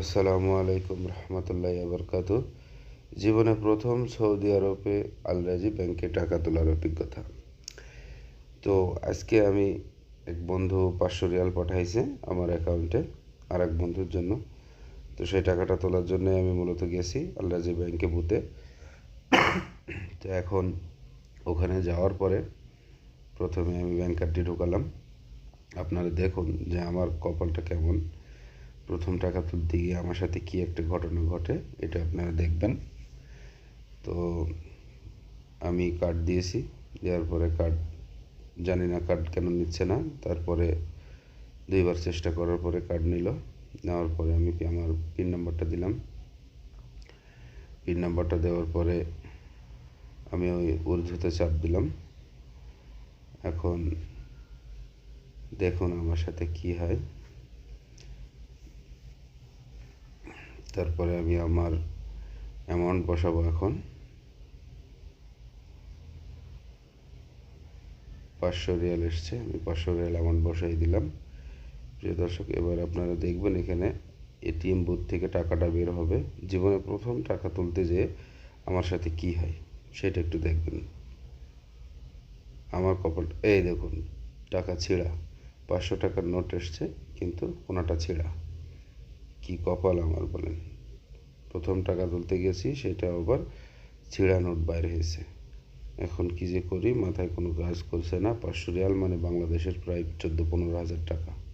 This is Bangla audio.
আসসালামু আলাইকুম রহমতুল্লাহ বরকাত জীবনে প্রথম সৌদি আরবে আলরাজি ব্যাংকে টাকা তোলার অভিজ্ঞতা। তো আজকে আমি এক বন্ধু পাঁচশো রিয়াল পাঠাইছে আমার অ্যাকাউন্টে আর এক বন্ধুর জন্য। তো সেই টাকাটা তোলার জন্য আমি মূলত গেছি আলরাজি ব্যাংকে বুথে। তো এখন ওখানে যাওয়ার পরে প্রথমে আমি ব্যাংক কার্ডটি ঢোকালাম। আপনারা দেখুন যে আমার কপালটা কেমন। প্রথম টাকা তুলতে গিয়ে আমার সাথে কী একটা ঘটনা ঘটে, এটা আপনারা দেখবেন। তো আমি কার্ড দিয়েছি, দেওয়ার পরে কার্ড জানি না কার্ড কেন নিচ্ছে না, তারপরে দুইবার চেষ্টা করার পরে কার্ড নিল। নেওয়ার পরে আমি আমার পিন নাম্বারটা দিলাম। পিন নাম্বারটা দেওয়ার পরে আমি ওই ঊর্ধ্বতে চাপ দিলাম। এখন দেখুন আমার সাথে কি হয়। তারপরে আমি আমার অ্যামাউন্ট বসাবো এখন। পাঁচশো রিয়াল এসছে, আমি পাঁচশো রিয়াল অ্যামাউন্ট বসাই দিলাম। প্রিয় দর্শক, এবার আপনারা দেখবেন এখানে এটিএম বুথ থেকে টাকাটা বের হবে। জীবনে প্রথম টাকা তুলতে যেয়ে আমার সাথে কি হয়, সেটা একটু দেখবেন। আমার কপাল, এই দেখুন, টাকা ছিঁড়া। পাঁচশো টাকার নোট এসছে, কিন্তু কোনাটা ছিঁড়া। কি কপাল আমার বলেন। প্রথম টাকা তুলতে গেছি, সেটা আবার ছিঁড়া নোট বাইরে হয়েছে। এখন কি যে করি, মাথায় কোনো কাজ করছে না। পাঁচশো রিয়াল মানে বাংলাদেশের প্রায় চোদ্দ পনেরো হাজার টাকা।